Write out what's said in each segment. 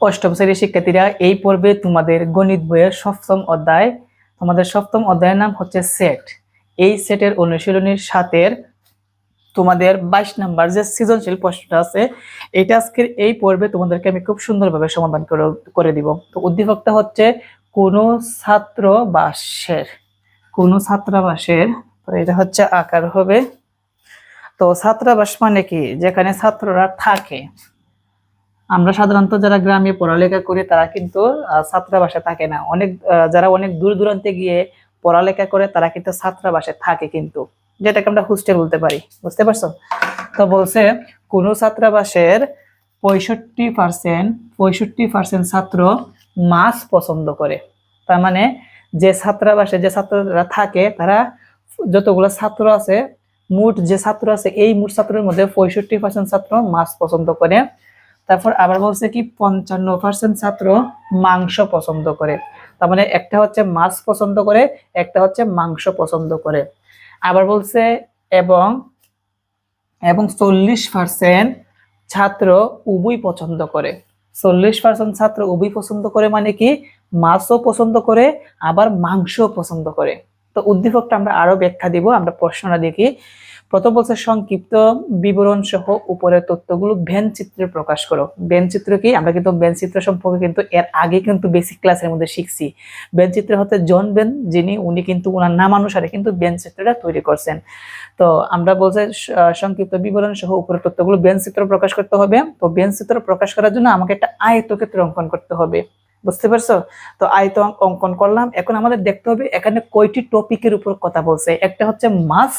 অষ্টম শ্রেণির শিক্ষার্থীরা এই পর্বে তোমাদের গণিত বইয়ের সপ্তম অধ্যায়, তোমাদের সপ্তম অধ্যায়ের নাম হচ্ছে সেট এই সেটের অনুশীলনীর সাথের তোমাদের বাইশ নাম্বার যে সৃজনশীল প্রশ্নটা আছে, এটা আজকের এই পর্বে তোমাদেরকে আমি খুব সুন্দরভাবে সমাধান করে দিব। তো উদ্দীপকটা হচ্ছে, কোনো ছাত্রাবাসের কোনো ছাত্রাবাসের তো এটা হচ্ছে আকার হবে। তো ছাত্রাবাস মানে কি? যেখানে ছাত্ররা থাকে। আমরা সাধারণত যারা গ্রামে পড়ালেখা করি, তারা কিন্তু ছাত্রাবাসে থাকে না। অনেক যারা অনেক দূর দূরান্তে গিয়ে পড়ালেখা করে, তারা কিন্তু ছাত্রাবাসে থাকে কিন্তু। যেটাকে আমরা হোস্টেল বলতে পারি। বুঝতে পারছ? তো বলছে, কোন ছাত্রাবাসের পঁয়ষট্টি পার্সেন্ট পঁয়ষট্টি পার্সেন্ট ছাত্র মাছ পছন্দ করে। তার মানে যে ছাত্রাবাসে, যে ছাত্ররা থাকে, তারা যতগুলো ছাত্র আছে, মোট যে ছাত্র আছে, এই মোট ছাত্রের মধ্যে পঁয়ষট্টি পার্সেন্ট ছাত্র মাছ পছন্দ করে। তারপর আবার বলছে কি, পঞ্চান্ন পার্সেন্ট ছাত্র মাংস পছন্দ করে। তার মানে একটা হচ্ছে মাছ পছন্দ করে, একটা হচ্ছে মাংস পছন্দ করে। আবার বলছে, এবং এবং চল্লিশ পার্সেন্ট ছাত্র উভয় পছন্দ করে। চল্লিশ পার্সেন্ট ছাত্র উভয় পছন্দ করে মানে কি, মাছও পছন্দ করে, আবার মাংসও পছন্দ করে। তো উদ্দীপকটা আমরা আরও ব্যাখ্যা দিব, আমরা প্রশ্নটা দেখি। প্রথম বলছে সংক্ষিপ্ত বিবরণ সহ উপরের তথ্যগুলো ভ্যান চিত্রে প্রকাশ করো। ভ্যান চিত্র কি? আমরা কিন্তু ভ্যান চিত্র সম্পর্কে কিন্তু এর আগে কিন্তু বেসিক ক্লাসের মধ্যে শিখছি। ভ্যান চিত্র হতে জন বেন যিনি, উনি কিন্তু ওনার নামানুসারে কিন্তু ভ্যান চিত্রটা তৈরি করছেন। তো আমরা বলছে সংক্ষিপ্ত বিবরণ সহ উপরের তথ্যগুলো ভ্যান চিত্র প্রকাশ করতে হবে। তো ভ্যান চিত্র প্রকাশ করার জন্য আমাকে একটা আয়তক্ষেত্র অঙ্কন করতে হবে। বুঝতে পারছ? তো আয়ত অঙ্ক- অঙ্কন করলাম। এখন আমাদের দেখতে হবে এখানে কয়টি টপিকের উপর কথা বলছে। একটা হচ্ছে মাছ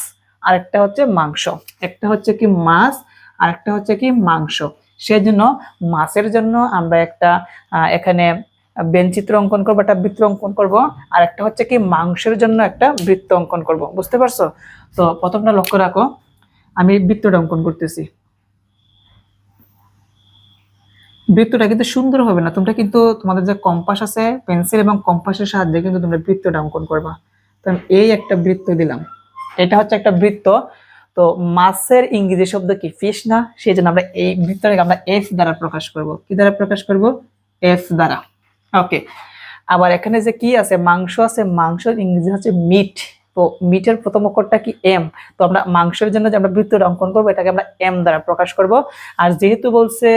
আর একটা হচ্ছে মাংস। একটা হচ্ছে কি মাছ আর একটা হচ্ছে কি মাংস। সেজন্য মাছের জন্য আমরা একটা এখানে বেনচিত্র অঙ্কন করব, একটা বৃত্ত অঙ্কন করব আর একটা হচ্ছে কি মাংসের জন্য একটা বৃত্ত অঙ্কন করব। বুঝতে পারছ? তো প্রথমটা লক্ষ্য রাখো। আমি বৃত্তটা অঙ্কন করতেছি। বৃত্তটা কিন্তু সুন্দর হবে না। তোমরা কিন্তু তোমাদের যে কম্পাস আছে পেন্সিল এবং কম্পাসের সাহায্যে কিন্তু তোমরা বৃত্তটা অঙ্কন করবা। তো এই একটা বৃত্ত দিলাম। এটা হচ্ছে একটা বৃত্ত। তো মাছের ইংরেজি শব্দ কি? ফিশ না? সেই জন্য আমরা এই বৃত্তটাকে আমরা এফ দ্বারা প্রকাশ করব। কি দ্বারা প্রকাশ করব? এফ দ্বারা। ওকে আবার এখানে যে কি আছে? মাংস আছে। মাংসের ইংরেজি হচ্ছে মিট তো মিটের প্রথম অক্ষরটা কি এম? তো আমরা মাংসের জন্য যে আমরা বৃত্তটা অঙ্কন করব, এটাকে আমরা এম দ্বারা প্রকাশ করব। আর যেহেতু বলছে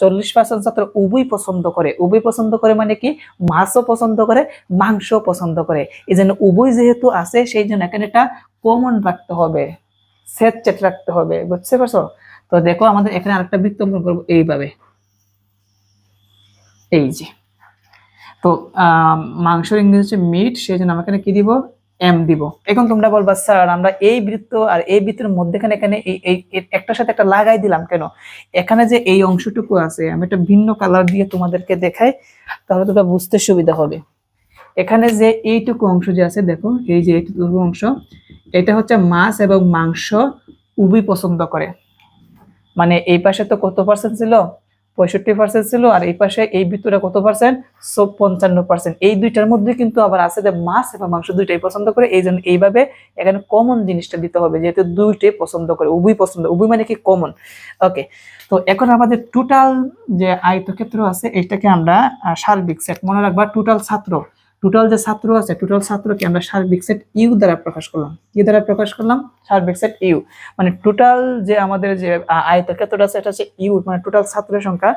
চল্লিশ পার্সেন্ট ছাত্র উভয় পছন্দ করে, উভয় পছন্দ করে মানে কি? মাছও পছন্দ করে, মাংসও পছন্দ করে। এই জন্য উভয় যেহেতু আছে, সেই জন্য এখানে এটা কমন রাখতে হবে সেট চেট রাখতে হবে, বুঝতে পারছ? তো দেখো আমাদের এখানে আরেকটা বৃত্ত অঙ্কন করব এইভাবে। এই যে। তো মাংসের ইংরেজি হচ্ছে মিট সেই জন্য আমরা এখানে কি দিব? এম দিব। এখন তোমরা বলবা, স্যার, আমরা এই বৃত্ত আর এই বৃত্তের মধ্যেখানে এখানে এই একটার সাথে একটা লাগাই দিলাম কেন? এখানে যে এই অংশটুকু আছে, আমি একটা ভিন্ন কালার দিয়ে তোমাদেরকে দেখাই, তাহলে তোমরা বুঝতে সুবিধা হবে। এখানে যে এইটুকু অংশ যে আছে, দেখো, এই যে এইটুকু অংশ, এটা হচ্ছে মাছ এবং মাংস উভয় পছন্দ করে। মানে এই পাশে তো কত পার্সেন্ট ছিল? পঁয়ষট্টি পার্সেন্ট ছিল আর এই পাশে এই ভিতরে কত পার্সেন্ট সব পঞ্চান্ন পার্সেন্ট এই দুইটার মধ্যে কিন্তু আবার আছে যে মাছ এবং মাংস দুইটাই পছন্দ করে। এই জন্য এইভাবে এখানে কমন জিনিসটা দিতে হবে, যেহেতু দুইটাই পছন্দ করে, উভয় পছন্দ, উভয় মানে কি কমন ওকে তো এখন আমাদের টোটাল যে আয়তক্ষেত্র আছে এটাকে আমরা সার্বিক সেট মনে রাখবা টোটাল ছাত্র। টোটাল যে ছাত্র আছে টোটাল ছাত্রকে আমরা সার্বিক সেট ইউ দ্বারা প্রকাশ করলাম। কি দ্বারা প্রকাশ করলাম, সার্বিক সেট ইউ মানে টোটাল যে আমাদের যে আয়তের ক্ষেত্রটা আছে, এটা হচ্ছে ইউ মানে টোটাল ছাত্রের সংখ্যা।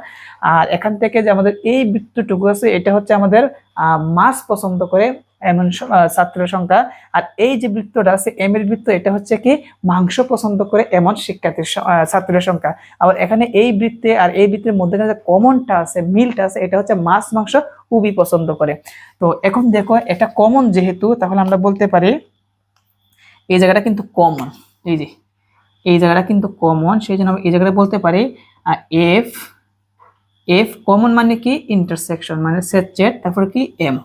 আর এখান থেকে যে আমাদের এই বৃত্তটুকু আছে, এটা হচ্ছে আমাদের মাস পছন্দ করে এমন ছাত্রের সংখ্যা। আর এই যে বৃত্তটা আছে এম এর বৃত্ত, এটা হচ্ছে কি? মাংস পছন্দ করে এমন শিক্ষার্থীর ছাত্রের সংখ্যা। আবার এখানে এই বৃত্তে আর এই বৃত্তের মধ্যে যে কমনটা আছে মিলটা আছে, এটা হচ্ছে মাছ, মাংস খুবই পছন্দ করে। তো এখন দেখো, এটা কমন যেহেতু, তাহলে আমরা বলতে পারি, এই জায়গাটা কিন্তু কমন এই যে, এই জায়গাটা কিন্তু কমন সেই জন্য আমরা এই জায়গাটা বলতে পারি এফ এফ কমন মানে কি? ইন্টারসেকশন মানে সেট তারপর কি? এম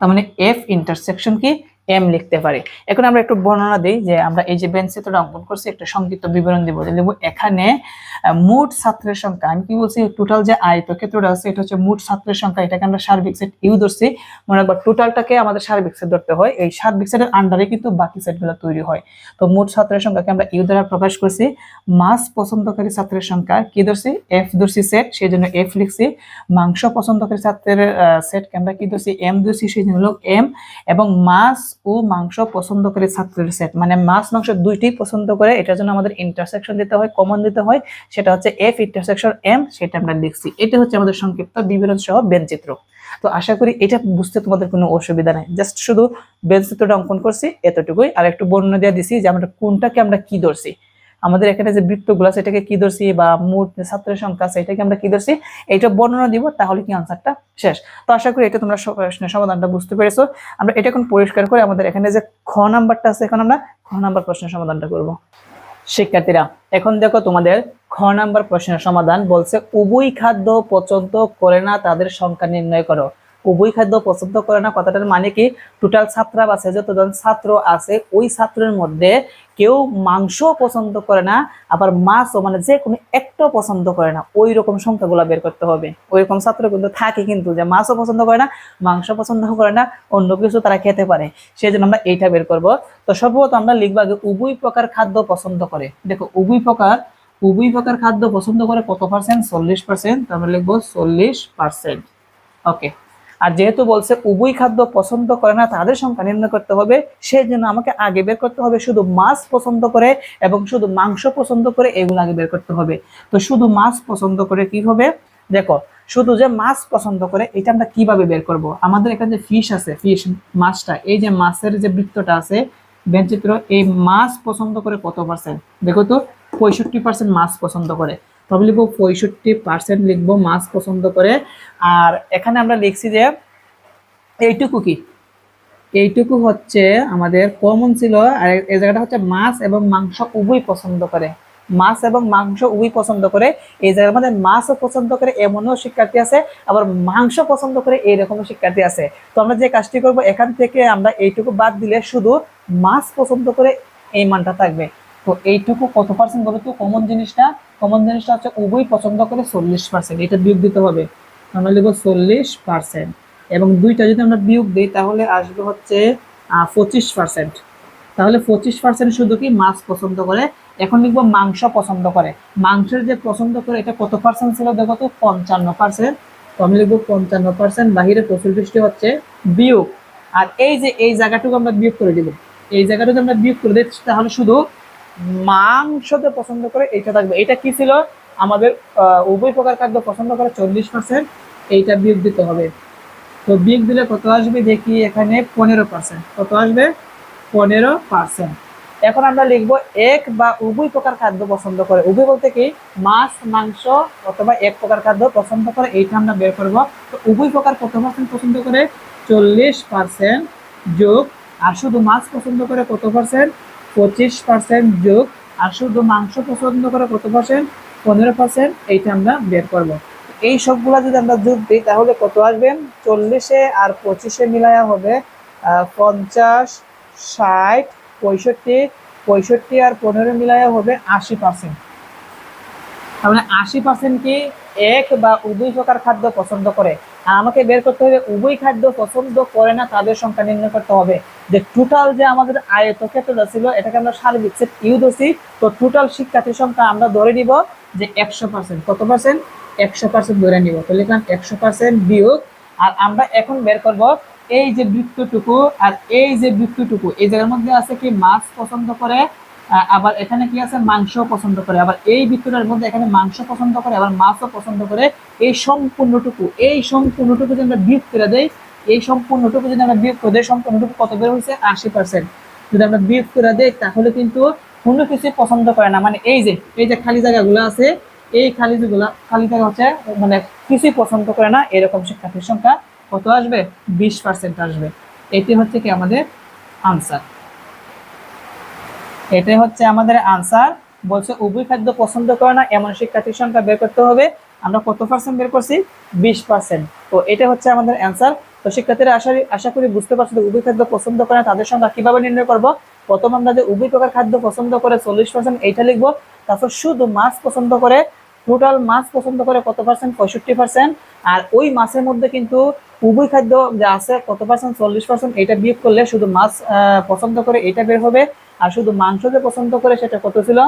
তার মানে এফ ইন্টারসেকশন কি এম লিখতে পারি। এখন আমরা একটু বর্ণনা দিই যে আমরা এই যে বেঞ্চ চিত্রটা অঙ্কন করছি, একটা সংক্ষিপ্ত বিবরণ দিব। লিখব, এখানে মোট ছাত্রের সংখ্যা, আমি কি বলছি টোটাল যে আয়তক্ষেত্রটা আছে, এটা হচ্ছে মোট ছাত্রের সংখ্যা, এটাকে আমরা সার্বিক সেট ইউ ধরছি। মনে রাখবা টোটালটাকে আমাদের সার্বিক সেট ধরতে হয়। এই সার্বিক সেটের আন্ডারে কিন্তু বাকি সেটগুলো তৈরি হয়। তো মোট ছাত্রের সংখ্যাকে আমরা ইউ দ্বারা প্রকাশ করছি। মাছ পছন্দকারী ছাত্রের সংখ্যা কি ধরছি? এফ ধরছি সেট সেই জন্য এফ লিখছি। মাংস পছন্দকারী ছাত্রের সেটকে আমরা কি ধরছি? এম ধরছি সেই জন্য এম এবং মাছ ও মাংস পছন্দ করে ছাত্রের সেট মানে মাছ, মাংস দুইটাই পছন্দ করে। এটার জন্য আমাদের ইন্টারসেকশন দিতে হয় কমন দিতে হয়। সেটা হচ্ছে এফ ইন্টারসেকশন এম সেটা আমরা লিখছি এটা হচ্ছে আমাদের সংক্ষিপ্ত বিবরণ সহ বেনচিত্র তো আশা করি এটা বুঝতে তোমাদের কোনো অসুবিধা নাই। জাস্ট শুধু বেনচিত্রটা অঙ্কন করছি, এতটুকুই। আর একটু বর্ণনা দিয়ে দিছি যে আমরা কোনটাকে আমরা কি ধরছি। আমাদের এখানে যে বৃত্তগুলো আছে, এটাকে কি ধরছি বা মোট ছাত্রের সংখ্যা আছে, এটাকে আমরা কি ধরছি এইটা বর্ণনা দিব, তাহলে কি আনসারটা শেষ। তো আশা করি এটা তোমরা প্রশ্নের সমাধানটা বুঝতে পেরেছ। আমরা এটা এখন পরিষ্কার করে আমাদের এখানে যে খ নাম্বারটা আছে, এখন আমরা খ নাম্বার প্রশ্নের সমাধানটা করব। শিক্ষার্থীরা, এখন দেখো তোমাদের খ নাম্বার প্রশ্নের সমাধান বলছে, উভয় খাদ্য পছন্দ করে না, তাদের সংখ্যা নির্ণয় করো। উভয় খাদ্য পছন্দ করে না কথাটার মানে কি? টোটাল ছাত্রাবাসে যতজন ছাত্র আছে, ওই ছাত্রের মধ্যে কেউ মাংস পছন্দ করে না, আবার মাছও মানে যে কোনো একটা পছন্দ করে না, ওই রকম সংখ্যাগুলো বের করতে হবে। ওই রকম ছাত্র কিন্তু থাকে কিন্তু যে মাছও পছন্দ করে না মাংস পছন্দ করে না, অন্য কিছু তারা খেতে পারে। সেই জন্য আমরা এইটা বের করব। তো সর্বপ্রথম আমরা লিখব আগে উভয় প্রকার খাদ্য পছন্দ করে। দেখো, উভয় প্রকার উভয় প্রকার খাদ্য পছন্দ করে কত পার্সেন্ট চল্লিশ পার্সেন্ট আমরা লিখব চল্লিশ পার্সেন্ট ওকে আর যেহেতু বলছে উভয় খাদ্য পছন্দ করে না, তাদের সংখ্যা নির্ণয় করতে হবে। সেই জন্য আমাকে আগে বের করতে হবে, শুধু মাছ পছন্দ করে এবং শুধু মাংস পছন্দ করে এগুলো আগে বের করতে হবে। তো শুধু মাছ পছন্দ করে কি হবে? দেখো, শুধু যে মাছ পছন্দ করে, এটা আমরা কীভাবে বের করব? আমাদের এখানে যে ফিশ আছে ফিশ মাছটা, এই যে মাছের যে বৃত্তটা আছে বেঞ্চিত্র এই মাছ পছন্দ করে কত পার্সেন্ট দেখো তো, পঁয়ষট্টি পার্সেন্ট মাছ পছন্দ করে। তবে লিখব পঁয়ষট্টি পার্সেন্ট লিখব, মাছ পছন্দ করে। আর এখানে আমরা লিখছি যে, এইটুকু কি? এইটুকু হচ্ছে আমাদের কমন ছিল, আর এই জায়গাটা হচ্ছে মাছ এবং মাংস উভয় পছন্দ করে। মাছ এবং মাংস উভয় পছন্দ করে। এই জায়গার মধ্যে মাছও পছন্দ করে, এমনও শিক্ষার্থী আছে। আবার মাংস পছন্দ করে, এইরকমও শিক্ষার্থী আছে। তো আমরা যে কাজটি করব, এখান থেকে আমরা এইটুকু বাদ দিলে শুধু মাছ পছন্দ করে এই মানটা থাকবে। তো এইটুকু কত পার্সেন্ট বলো তো কমন জিনিসটা কমন জিনিসটা হচ্ছে উভয় পছন্দ করে চল্লিশ পার্সেন্ট এটা বিয়োগ দিতে হবে। আমরা লিখব চল্লিশ পার্সেন্ট এবং দুইটা যদি আমরা বিয়োগ দিই, তাহলে আসবে হচ্ছে পঁচিশ পার্সেন্ট তাহলে পঁচিশ পার্সেন্ট শুধু কি? মাছ পছন্দ করে। এখন লিখব মাংস পছন্দ করে। মাংসের যে পছন্দ করে, এটা কত পার্সেন্ট ছিল দেখো তো? পঞ্চান্ন পার্সেন্ট তো আমি লিখব পঞ্চান্ন পার্সেন্ট বাহিরে বৃষ্টি হচ্ছে। বিয়োগ। আর এই যে, এই জায়গাটুকু আমরা বিয়োগ করে দিব এই জায়গাটুকু আমরা বিয়োগ করে দিই তাহলে শুধু মাংসতে পছন্দ করে এইটা থাকবে। এটা কি ছিল? আমাদের উভয় প্রকার খাদ্য পছন্দ করে চল্লিশ পার্সেন্ট এইটা বিয়োগ দিতে হবে। তো বিয়োগ দিলে কত আসবে? দেখি এখানে পনেরো পার্সেন্ট কত আসবে? পনেরো পার্সেন্ট এখন আমরা লিখব এক বা উভয় প্রকার খাদ্য পছন্দ করে। উভয় বলতে কি? মাছ, মাংস অথবা এক প্রকার খাদ্য পছন্দ করে, এইটা আমরা বের করব। তো উভয় প্রকার কত পার্সেন্ট পছন্দ করে? চল্লিশ পার্সেন্ট যোগ, আর শুধু মাছ পছন্দ করে কত পার্সেন্ট পঁচিশ পার্সেন্ট যোগ, আর শুধু মাংস পছন্দ করে কত পার্সেন্ট পনেরো পার্সেন্ট এইটা আমরা বের করব। এই সবগুলো যদি আমরা যোগ দিই, তাহলে কত আসবে? চল্লিশে আর পঁচিশে মিলায়া হবে পঞ্চাশ, ষাট, পঁয়ষট্টি পঁয়ষট্টি আর পনেরো মিলায়া হবে আশি পার্সেন্ট তার মানে আশি পার্সেন্ট কি এক বা উভয় প্রকার খাদ্য পছন্দ করে। আমাকে বের করতে হবে উভয় খাদ্য পছন্দ করে না, তাদের সংখ্যা নির্ণয় করতে হবে। যে টোটাল যে আমাদের আয়তক্ষেত্রটা ছিল, এটাকে আমরা সার্বিক সেট ইউ ধরছি, তো টোটাল শিক্ষার্থীর সংখ্যা আমরা ধরে নিব যে একশো পার্সেন্ট কত পার্সেন্ট একশো পার্সেন্ট ধরে নিব। তো লিখলাম একশো পার্সেন্ট বিয়োগ, আর আমরা এখন বের করব এই যে বৃত্তটুকু, আর এই যে বৃত্তটুকু, এই জায়গার মধ্যে আছে কি, মাছ পছন্দ করে আবার এখানে কি আছে? মাংস পছন্দ করে। আবার এই বৃত্তটার মধ্যে এখানে মাংস পছন্দ করে, আবার মাছও পছন্দ করে। এই সম্পূর্ণটুকু এই সম্পূর্ণটুকু যদি আমরা বিয়োগ করে দেই, এই সম্পূর্ণটুকু যদি আমরা বিয়োগ করে দেই, সম্পূর্ণটুকু কত বের হয়েছে? আশি পার্সেন্ট যদি আমরা বিয়োগ করে দেই, তাহলে কিন্তু কোনো কিছু পছন্দ করে না। মানে এই যে এই যে খালি জায়গাগুলো আছে, এই খালি যেগুলো, খালি জায়গা হচ্ছে মানে কিছুই পছন্দ করে না, এরকম শিক্ষার্থীর সংখ্যা কত আসবে? বিশ পার্সেন্ট আসবে। এটি হচ্ছে কি আমাদের আনসার এটাই হচ্ছে আমাদের আনসার বলছে উভয় খাদ্য পছন্দ করে না এমন শিক্ষার্থীর সংখ্যা বের করতে হবে। আমরা কত পার্সেন্ট বের করছি? বিশ পার্সেন্ট তো এটা হচ্ছে আমাদের অ্যান্সার তো শিক্ষার্থীরা আশা আশা করি বুঝতে পারছ যে উভয় খাদ্য পছন্দ করে না, তাদের সংখ্যা কীভাবে নির্ণয় করব? প্রথম আমরা যে উভয় প্রকার খাদ্য পছন্দ করে চল্লিশ পার্সেন্ট এইটা লিখব। তারপর শুধু মাছ পছন্দ করে টোটাল মাছ পছন্দ করে কত পার্সেন্ট পঁয়ষট্টি পার্সেন্ট আর ওই মাছের মধ্যে কিন্তু উভয় খাদ্য যে আছে কত পার্সেন্ট চল্লিশ পার্সেন্ট এটা বিয়োগ করলে শুধু মাছ পছন্দ করে এটা বের হবে। আর শুধু মাংস যে পছন্দ করে সেটা কত ছিল?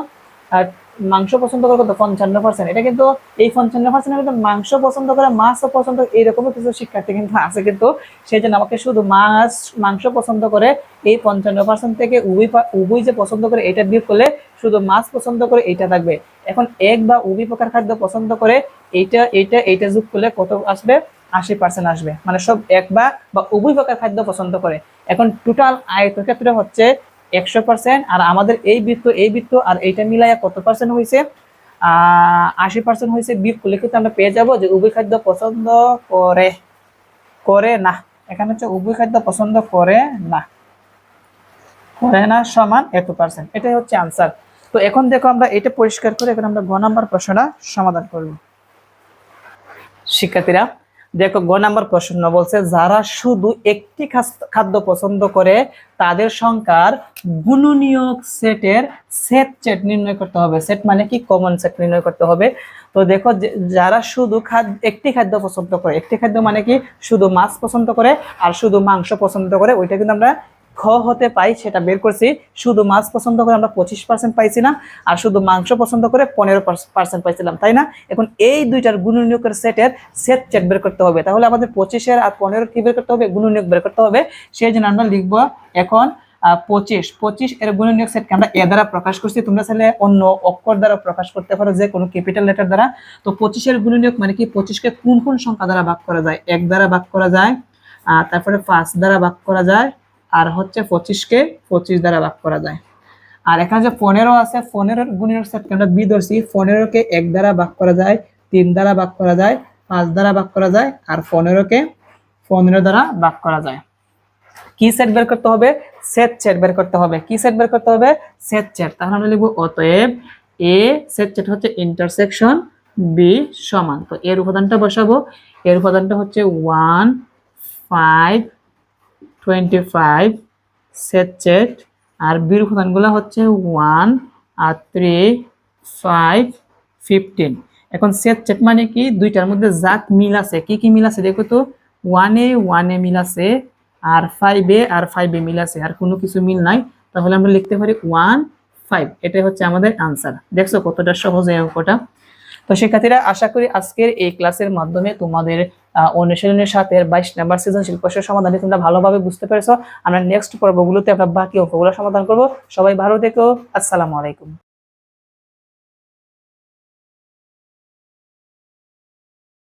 মাংস পছন্দ করে কত? পঞ্চান্ন পার্সেন্ট এটা কিন্তু এই পঞ্চান্ন পার্সেন্টের মধ্যে মাংস পছন্দ করে, মাছও পছন্দ এইরকমও কিছু শিক্ষার্থী কিন্তু আছে কিন্তু। সেই জন্য আমাকে শুধু মাছ, মাংস পছন্দ করে এই পঞ্চান্ন পার্সেন্ট থেকে পা- উভয় যে পছন্দ করে এটা বিয়োগ করলে শুধু মাছ পছন্দ করে এইটা থাকবে। এখন এক বা উভয় প্রকার খাদ্য পছন্দ করে এইটা এইটা এইটা যোগ করলে কত আসবে? আশি পার্সেন্ট আসবে। মানে সব এক বা বা উভয় প্রকার খাদ্য পছন্দ করে। এখন টোটাল আয়তক্ষেত্রে হচ্ছে একশো পার্সেন্ট আর আমাদের এই বৃত্ত এই বৃত্ত আর এইটা মিলাইয়া কত পার্সেন্ট হয়েছে আশি পার্সেন্ট হয়েছে বিয়োগ করলে আমরা পেয়ে যাব যে উভয় খাদ্য পছন্দ করে করে না। এখানে হচ্ছে উভয় খাদ্য পছন্দ করে না। করে না সমান এত পার্সেন্ট এটাই হচ্ছে আনসার তো এখন দেখো আমরা এটা পরিষ্কার করে এখন আমরা গ নাম্বার প্রশ্নটা সমাধান করব। শিক্ষার্থীরা দেখো, গ নাম্বার প্রশ্ন বলছে, যারা শুধু একটি খাদ্য পছন্দ করে, তাদের সংখ্যার গুণনীয়ক সেটের সেট সেট নির্ণয় করতে হবে। সেট মানে কি? কমন সেট নির্ণয় করতে হবে। তো দেখো যারা শুধু খাদ্য একটি খাদ্য পছন্দ করে, একটি খাদ্য মানে কি? শুধু মাছ পছন্দ করে আর শুধু মাংস পছন্দ করে, ওইটা কিন্তু আমরা খ হতে পাই, সেটা বের করছি। শুধু মাছ পছন্দ করে আমরা পঁচিশ পার্সেন্ট পাইছি না, আর শুধু মাংস পছন্দ করে পনেরো পার্সেন্ট পাইছিলাম, তাই না? এখন এই দুইটার গুণনীয়কের সেটের সেট চেট বের করতে হবে। তাহলে আমাদের পঁচিশের আর পনেরো কি বের করতে হবে? গুণনীয়ক বের করতে হবে। সেই জন্য আমরা লিখব এখন পঁচিশ। পঁচিশ এর গুণনীয়ক সেটকে আমরা এ দ্বারা প্রকাশ করছি। তোমরা চাইলে অন্য অক্ষর দ্বারা প্রকাশ করতে পারো, যে কোনো ক্যাপিটাল লেটার দ্বারা। তো পঁচিশের গুণনীয়ক মানে কি? পঁচিশকে কোন কোন সংখ্যা দ্বারা ভাগ করা যায়? এক দ্বারা ভাগ করা যায় তারপরে পাঁচ দ্বারা ভাগ করা যায়। আর হচ্ছে পঁচিশকে পঁচিশ দ্বারা ভাগ করা যায়। আর এখানে যে পনেরো আছে পনেরোর গুণের সেটকে আমরা বি ধরছি, পনেরোকে এক দ্বারা ভাগ করা যায়, তিন দ্বারা ভাগ করা যায়, পাঁচ দ্বারা ভাগ করা যায়, আর পনেরোকে পনেরো দ্বারা ভাগ করা যায়। কি সেট বের করতে হবে? সেট সেট বের করতে হবে। কি সেট বের করতে হবে? সেট সেট তাহলে আমরা লিখব অতএব এ সেট সেট হচ্ছে ইন্টারসেকশন বি সমান। তো এর উপাদানটা বসাবো। এর উপাদানটা হচ্ছে one five twenty five set আর বির উপাদানগুলো হচ্ছে ওয়ান আর থ্রি ফাইভ ফিফটিন এখন সেট মানে কি? দুইটার মধ্যে যাক মিল আছে। কি কি মিল আছে দেখো তো? ওয়ানে ওয়ানে মিল আছে। আর ফাইভে আর ফাইভে মিল আছে। আর কোনো কিছু মিল নাই। তাহলে আমরা লিখতে পারি ওয়ান ফাইভ এটাই হচ্ছে আমাদের আনসার দেখছ কতটা সহজ এই অঙ্কটা? তো শিক্ষার্থীরা, আশা করি আজকের এই ক্লাসের মাধ্যমে তোমাদের অনুশীলনের সাথে বাইশ নাম্বার সৃজনশীল প্রশ্নের সমাধানে তোমরা ভালোভাবে বুঝতে পেরেছ। আমরা নেক্সট পর্বগুলোতে আমরা বাকি অঙ্কগুলো সমাধান করব। সবাই ভালো থেকো। আসসালামু আলাইকুম।